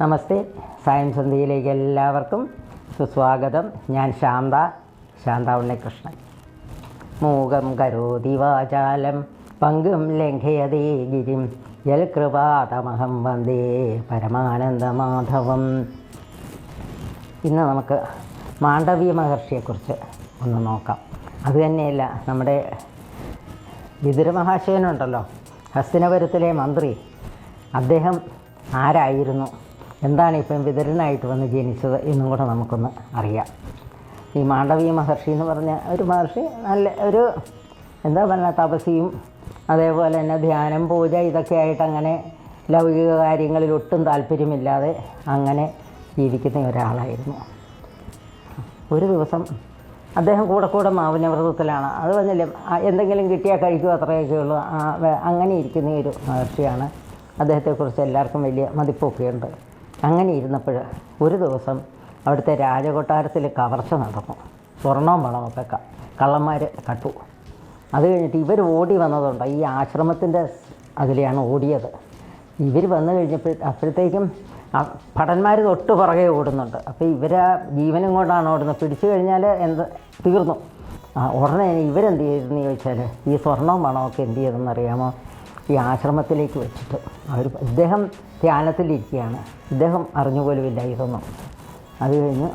നമസ്തേ. Science സന്ധ്യയിലേക്ക് എല്ലാവർക്കും സുസ്വാഗതം. ഞാൻ ശാന്ത ശാന്ത ഉണ്ണികൃഷ്ണൻ. മൂകം കരോതി വാചാലം പങ്കും ലംഘയതേ ഗിരിം യൽ കൃപാതമഹം വന്ദേ പരമാനന്ദമാധവം. ഇന്ന് നമുക്ക് മാണ്ഡവ്യ മഹർഷിയെക്കുറിച്ച് ഒന്ന് നോക്കാം. അതുതന്നെയല്ല നമ്മുടെ വിതുര മഹാശയനുണ്ടല്ലോ ഹസ്തിനപുരത്തിലെ മന്ത്രി. അദ്ദേഹം ആരായിരുന്നു? എന്താണ് ഇപ്പം വിതരനായിട്ട് വന്ന് ജനിച്ചത് എന്നും കൂടെ നമുക്കൊന്ന് അറിയാം. ഈ മാണ്ഡവീ മഹർഷി എന്ന് പറഞ്ഞ ഒരു മഹർഷി നല്ല ഒരു എന്താ പറഞ്ഞ തപസിയും അതേപോലെ തന്നെ ധ്യാനം പൂജ ഇതൊക്കെ ആയിട്ട് അങ്ങനെ ലൗകിക കാര്യങ്ങളിൽ ഒട്ടും താല്പര്യമില്ലാതെ അങ്ങനെ ജീവിക്കുന്ന ഒരാളായിരുന്നു. ഒരു ദിവസം അദ്ദേഹം കൂടെ കൂടെ മാവിനവ്രതത്തിലാണ് അത് പറഞ്ഞില്ലേ എന്തെങ്കിലും കിട്ടിയാൽ കഴിക്കുക അത്രയൊക്കെ ഉള്ളൂ. അങ്ങനെ ഇരിക്കുന്ന ഒരു മഹർഷിയാണ്. അദ്ദേഹത്തെക്കുറിച്ച് എല്ലാവർക്കും വലിയ മതിപ്പൊക്കെയുണ്ട്. അങ്ങനെ ഇരുന്നപ്പോൾ ഒരു ദിവസം അവിടുത്തെ രാജകൊട്ടാരത്തിൽ കവർച്ച നടന്നു. സ്വർണവും പണമൊക്കെ കള്ളന്മാർ കട്ടു. അത് കഴിഞ്ഞിട്ട് ഇവർ ഓടി വന്നതുകൊണ്ട് ഈ ആശ്രമത്തിന്റെ അതിലെയാണ് ഓടിയത്. ഇവർ വന്നു കഴിഞ്ഞപ്പോൾ അപ്പോഴത്തേക്കും ഭടന്മാർ തൊട്ട് പുറകെ ഓടുന്നുണ്ട്. അപ്പോൾ ഇവർ ആ ജീവനും കൊണ്ടാണ് ഓടുന്നത്. പിടിച്ചു കഴിഞ്ഞാൽ എന്ത് തീർന്നു. ഉടനെ ഇവരെന്ത് ചെയ്തെന്ന് ചോദിച്ചാൽ ഈ സ്വർണവും പണമൊക്കെ എന്ത് ചെയ്തെന്ന് അറിയാമോ? ഈ ആശ്രമത്തിലേക്ക് വെച്ചിട്ട്. അവർ ഇദ്ദേഹം ധ്യാനത്തിലിരിക്കുകയാണ്. ഇദ്ദേഹം അറിഞ്ഞുപോലുമില്ല ഇതൊന്നും. അത് കഴിഞ്ഞ്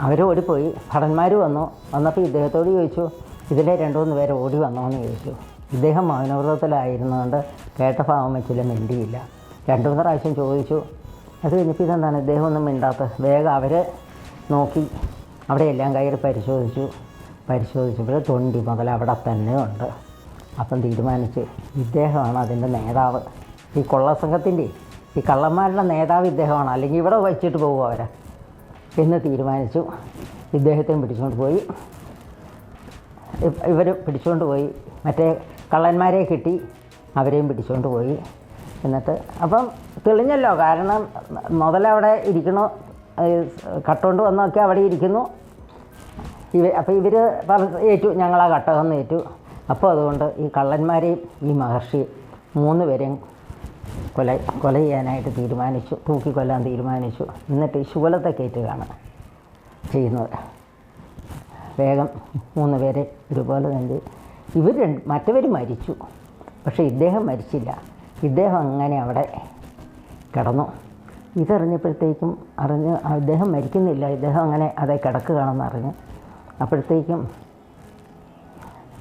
അവർ ഓടിപ്പോയി ഭടന്മാർ വന്നു. വന്നപ്പോൾ ഇദ്ദേഹത്തോട് ചോദിച്ചു ഇതിലെ രണ്ടു മൂന്ന് പേര് ഓടി വന്നോ എന്ന് ചോദിച്ചു. ഇദ്ദേഹം മൗനവ്രതത്തിലായിരുന്നുകൊണ്ട് കേട്ട ഭാവം വെച്ചില്ല മിണ്ടിയില്ല. രണ്ടു മൂന്ന് പ്രാവശ്യം ചോദിച്ചു. അത് കഴിഞ്ഞപ്പോൾ ഇതെന്താണ്? ഇദ്ദേഹം ഒന്നും മിണ്ടാത്തത് വേഗം അവരെ നോക്കി അവിടെ എല്ലാം കയറി പരിശോധിച്ചു. പരിശോധിച്ചപ്പോൾ തൊണ്ടി മുതൽ അവിടെ തന്നെ ഉണ്ട്. അപ്പം തീരുമാനിച്ച് ഇദ്ദേഹമാണ് അതിന്റെ നേതാവ്. ഈ കൊള്ളസംഘത്തിന്റെ ഈ കള്ളന്മാരുടെ നേതാവ് ഇദ്ദേഹമാണ്. അല്ലെങ്കിൽ ഇവിടെ വച്ചിട്ട് പോകും അവരെ. എന്ന് തീരുമാനിച്ചു. ഇദ്ദേഹത്തെയും പിടിച്ചുകൊണ്ട് പോയി. ഇവർ പിടിച്ചുകൊണ്ട് പോയി. മറ്റേ കള്ളന്മാരെ കിട്ടി. അവരെയും പിടിച്ചുകൊണ്ട് പോയി. എന്നിട്ട് അപ്പം തെളിഞ്ഞല്ലോ. കാരണം മുതലവിടെ ഇരിക്കണോ കട്ടുകൊണ്ട് വന്നൊക്കെ അവിടെ ഇരിക്കുന്നു. ഇവ അപ്പോൾ ഇവർ ഏറ്റു. ഞങ്ങളാ കട്ടകം ഏറ്റു. അപ്പോൾ അതുകൊണ്ട് ഈ കള്ളന്മാരെയും ഈ മഹർഷി മൂന്ന് പേരെയും കൊല കൊല ചെയ്യാനായിട്ട് തീരുമാനിച്ചു തൂക്കിക്കൊല്ലാൻ തീരുമാനിച്ചു. എന്നിട്ട് ഈ ശൂലത്തെ കയറ്റുകയാണ് ചെയ്യുന്നത്. വേഗം മൂന്ന് പേരെ ഇതുപോലെ തന്നെ ഇവർ രണ്ട് മറ്റവർ മരിച്ചു. പക്ഷേ ഇദ്ദേഹം മരിച്ചില്ല. ഇദ്ദേഹം അങ്ങനെ അവിടെ കിടന്നു. ഇതറിഞ്ഞപ്പോഴത്തേക്കും അറിഞ്ഞ് ഇദ്ദേഹം മരിക്കുന്നില്ല. ഇദ്ദേഹം അങ്ങനെ അതേ കിടക്കുകയാണെന്ന് അറിഞ്ഞ്. അപ്പോഴത്തേക്കും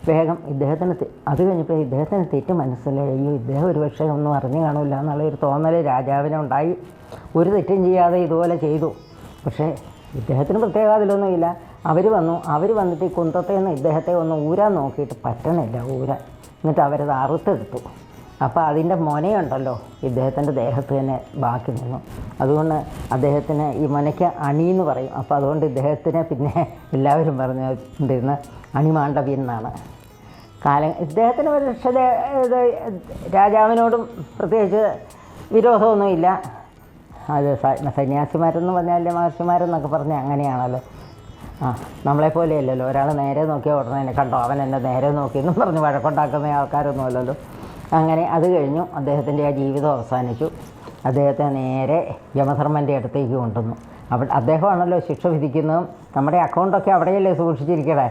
വേഗം ഇദ്ദേഹത്തിന് അത് കഴിഞ്ഞപ്പോൾ ഇദ്ദേഹത്തിന് തെറ്റ് മനസ്സിലായി. അയ്യോ ഇദ്ദേഹം ഒരു പക്ഷേ ഒന്നും അറിഞ്ഞു കാണില്ല എന്നുള്ളൊരു തോന്നൽ രാജാവിനുണ്ടായി ഒരു തെറ്റും ചെയ്യാതെ ഇതുപോലെ ചെയ്തു. പക്ഷേ ഇദ്ദേഹത്തിന് പ്രത്യേക അതിലൊന്നുമില്ല അവർ വന്നു. അവർ വന്നിട്ട് ഈ കുന്തത്തെ നിന്ന് ഇദ്ദേഹത്തെ ഒന്ന് ഊരാൻ നോക്കിയിട്ട് പറ്റണില്ല ഊരാൻ. എന്നിട്ട് അവരത് അറുത്തെടുത്തു. അപ്പോൾ അതിന്റെ മൊനയുണ്ടല്ലോ ഇദ്ദേഹത്തിന്റെ ദേഹത്ത് തന്നെ ബാക്കി നിന്നു. അതുകൊണ്ട് അദ്ദേഹത്തിന് ഈ മൊനയ്ക്ക് അണി എന്ന് പറയും. അപ്പോൾ അതുകൊണ്ട് ഇദ്ദേഹത്തിന് പിന്നെ എല്ലാവരും പറഞ്ഞു കൊണ്ടിരുന്ന അണിമാണ്ഡവി എന്നാണ്. കാലം ഇദ്ദേഹത്തിന് പക്ഷേ രാജാവിനോടും പ്രത്യേകിച്ച് വിരോധമൊന്നുമില്ല. അത് സന്യാസിമാരെന്ന് പറഞ്ഞാൽ മഹർഷിമാരെന്നൊക്കെ പറഞ്ഞാൽ അങ്ങനെയാണല്ലോ. ആ നമ്മളെ പോലെയല്ലല്ലോ ഒരാൾ നേരെ നോക്കിയാൽ ഉടനെ തന്നെ കണ്ടോ? അവൻ എന്നെ നേരെ നോക്കിയെന്നും പറഞ്ഞ് വഴക്കുണ്ടാക്കുന്ന ആൾക്കാരൊന്നുമല്ലല്ലോ. അങ്ങനെ അത് കഴിഞ്ഞു. അദ്ദേഹത്തിന്റെ ആ ജീവിതം അവസാനിച്ചു. അദ്ദേഹത്തെ നേരെ യമധർമ്മന്റെ അടുത്തേക്ക് കൊണ്ടുവന്നു. അവിടെ അദ്ദേഹമാണല്ലോ ശിക്ഷ വിധിക്കുന്നതും. നമ്മുടെ അക്കൗണ്ടൊക്കെ അവിടെയല്ലേ സൂക്ഷിച്ചിരിക്കണേ?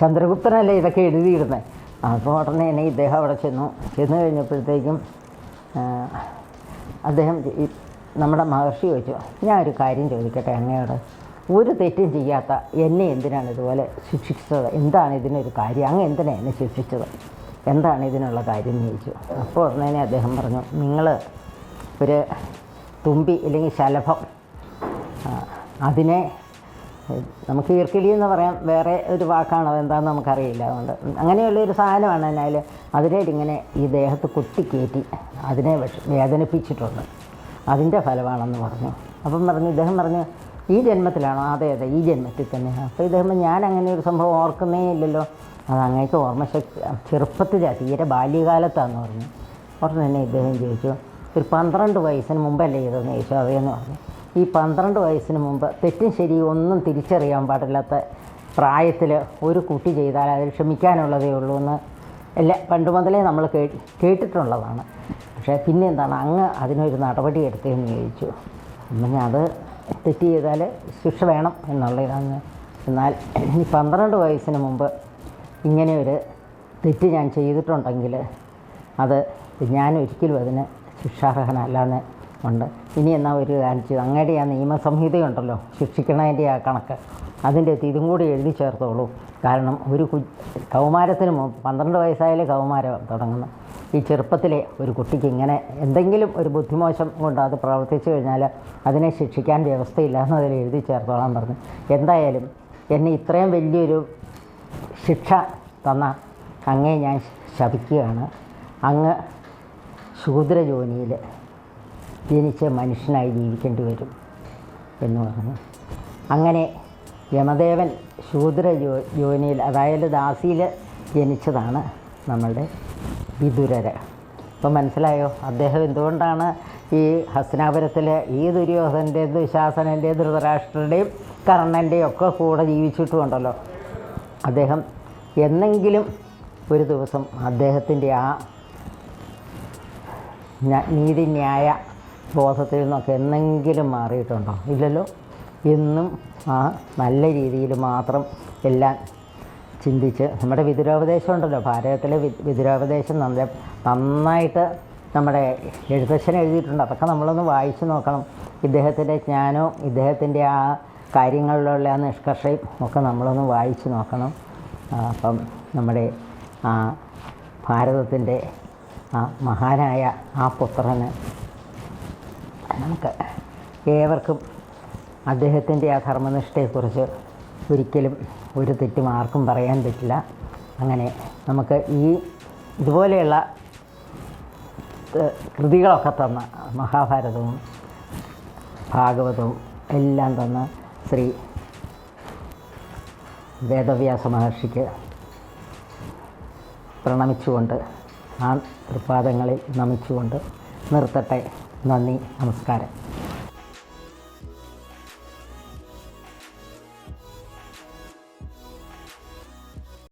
ചന്ദ്രഗുപ്തനല്ലേ ഇതൊക്കെ എഴുതിയിരുന്നത് അപ്പോൾ ഉടനെ തന്നെ ഇദ്ദേഹം അവിടെ ചെന്നു. ചെന്ന് കഴിഞ്ഞപ്പോഴത്തേക്കും അദ്ദേഹം നമ്മുടെ മഹർഷി ചോദിച്ചു ഞാൻ ഒരു കാര്യം ചോദിക്കട്ടെ അങ്ങയോട്? ഒരു തെറ്റും ചെയ്യാത്ത എന്നെ എന്തിനാണ് ഇതുപോലെ ശിക്ഷിച്ചത്? എന്താണ് ഇതിനൊരു കാര്യം? അങ്ങ് എന്തിനാണ് എന്നെ ശിക്ഷിച്ചത്? എന്താണ് ഇതിനുള്ള കാര്യം? ചോദിച്ചു. അപ്പോൾ ഉടനെ തന്നെ അദ്ദേഹം പറഞ്ഞു നിങ്ങൾ ഒരു തുമ്പി അല്ലെങ്കിൽ ശലഭം അതിനെ നമുക്ക് ഈർക്കിലി എന്ന് പറയാം വേറെ ഒരു വാക്കാണോ എന്താണെന്ന് നമുക്കറിയില്ല. അതുകൊണ്ട് അങ്ങനെയുള്ള ഒരു സാധനമാണ് എന്നാൽ അതിനെ ഇങ്ങനെ ഈ ദേഹത്ത് കുത്തിക്കയറ്റി അതിനെ വേദനിപ്പിച്ചിട്ടുണ്ട്. അതിന്റെ ഫലമാണെന്ന് പറഞ്ഞു. അപ്പം പറഞ്ഞു ഇദ്ദേഹം പറഞ്ഞു ഈ ജന്മത്തിലാണോ? അതെ അതെ ഈ ജന്മത്തിൽ തന്നെ. അപ്പോൾ ഇദ്ദേഹം ഞാൻ അങ്ങനെ ഒരു സംഭവം ഓർക്കുന്നേ ഇല്ലല്ലോ. അത് അങ്ങേക്ക് ഓർമ്മശക്തി ചെറുപ്പത്തിലാണ് തീരെ ബാല്യകാലത്താണെന്ന് പറഞ്ഞു. ഉടനെ തന്നെ ഇദ്ദേഹം ചോദിച്ചു ഒരു പന്ത്രണ്ട് വയസ്സിന് മുമ്പല്ലേ ഇതെന്ന് യേശു അതേന്ന് പറഞ്ഞു. ഈ പന്ത്രണ്ട് വയസ്സിന് മുമ്പ് തെറ്റും ശരിയും ഒന്നും തിരിച്ചറിയാൻ പാടില്ലാത്ത പ്രായത്തിൽ ഒരു കുട്ടി ചെയ്താൽ അതിൽ ക്ഷമിക്കാനുള്ളതേ ഉള്ളൂ എന്ന് എല്ലാ പണ്ട് മുതലേ നമ്മൾ കേട്ടിട്ടുള്ളതാണ്. പക്ഷേ പിന്നെ എന്താണ് അങ്ങ് അതിനൊരു നടപടി എടുത്തതെന്ന് ചോദിച്ചു. പിന്നെ അത് തെറ്റ് ചെയ്താൽ ശിക്ഷ വേണം എന്നുള്ള ഇതാണ് എന്നാൽ ഇനി പന്ത്രണ്ട് വയസ്സിന് മുമ്പ് ഇങ്ങനെ ഒരു തെറ്റ് ഞാൻ ചെയ്തിട്ടുണ്ടെങ്കിൽ അത് ഞാൻ ഒരിക്കലും അതിന് ശിക്ഷാർഹനല്ലാന്ന് ഉണ്ട്. ഇനി എന്നാൽ ഒരു കാണിച്ചു? അങ്ങയുടെ ആ നിയമസംഹിതയുണ്ടല്ലോ ശിക്ഷിക്കണതിന്റെ ആ കണക്ക്. അതിന്റെ ഇതും കൂടി എഴുതി ചേർത്തോളൂ. കാരണം ഒരു കു കൗമാരത്തിന് പന്ത്രണ്ട് വയസ്സായാലും കൗമാരം തുടങ്ങുന്നു. ഈ ചെറുപ്പത്തിലെ ഒരു കുട്ടിക്ക് ഇങ്ങനെ എന്തെങ്കിലും ഒരു ബുദ്ധിമോശം കൊണ്ട് അത് പ്രവർത്തിച്ചു കഴിഞ്ഞാൽ അതിനെ ശിക്ഷിക്കാൻ വ്യവസ്ഥയില്ല എന്നതിൽ എഴുതി ചേർത്തോളാൻ പറഞ്ഞു. എന്തായാലും എന്നെ ഇത്രയും വലിയൊരു ശിക്ഷ തന്ന അങ്ങേ ഞാൻ ശപിക്കുകയാണ്. അങ്ങ് ശൂദ്രജോനിയിൽ ജനിച്ച് മനുഷ്യനായി ജീവിക്കേണ്ടി വരും എന്ന് പറഞ്ഞു. അങ്ങനെ യമദേവൻ ശൂദ്ര ജോ യോനിയിൽ അതായത് ദാസിയിൽ ജനിച്ചതാണ് നമ്മളുടെ വിദുരര്. ഇപ്പം മനസ്സിലായോ? അദ്ദേഹം എന്തുകൊണ്ടാണ് ഈ ഹസ്നാപുരത്തിൽ ഈ ദുര്യോധന്റെ ദുശാസനന്റെ ധൃതരാഷ്ട്രയുടെയും കർണന്റെയും ഒക്കെ കൂടെ ജീവിച്ചിട്ടുമുണ്ടല്ലോ. അദ്ദേഹം എന്നെങ്കിലും ഒരു ദിവസം അദ്ദേഹത്തിന്റെ ആ ന്യ- നീതിന്യായ ബോധത്തിൽ നിന്നൊക്കെ എന്നെങ്കിലും മാറിയിട്ടുണ്ടോ? ഇല്ലല്ലോ. എന്നും ആ നല്ല രീതിയിൽ മാത്രം എല്ലാം ചിന്തിച്ച് നമ്മുടെ വിതുരോപദേശം ഉണ്ടല്ലോ. ഭാരതത്തിലെ വിദുരോപദേശം നല്ല നന്നായിട്ട് നമ്മുടെ എഴുത്തച്ഛൻ എഴുതിയിട്ടുണ്ട്. അതൊക്കെ നമ്മളൊന്ന് വായിച്ചു നോക്കണം. ഇദ്ദേഹത്തിന്റെ ജ്ഞാനവും ഇദ്ദേഹത്തിന്റെ ആ കാര്യങ്ങളിലുള്ള ആ നിഷ്കർഷയും ഒക്കെ നമ്മളൊന്ന് വായിച്ചു നോക്കണം. അപ്പം നമ്മുടെ ആ ഭാരതത്തിന്റെ ആ മഹാനായ ആ പുത്രന് നമുക്ക് ഏവർക്കും അദ്ദേഹത്തിന്റെ ആ ധർമ്മനിഷ്ഠയെക്കുറിച്ച് ഒരിക്കലും ഒരു തെറ്റും ആർക്കും പറയാൻ പറ്റില്ല. അങ്ങനെ നമുക്ക് ഈ ഇതുപോലെയുള്ള കൃതികളൊക്കെ തന്ന മഹാഭാരതവും ഭാഗവതവും എല്ലാം തന്ന ശ്രീ വേദവ്യാസ മഹർഷിക്ക് പ്രണമിച്ചുകൊണ്ട് ആ തൃപ്പാദങ്ങളിൽ നമിച്ചുകൊണ്ട് നിർത്തട്ടെ. നന്ദി നമസ്കാരം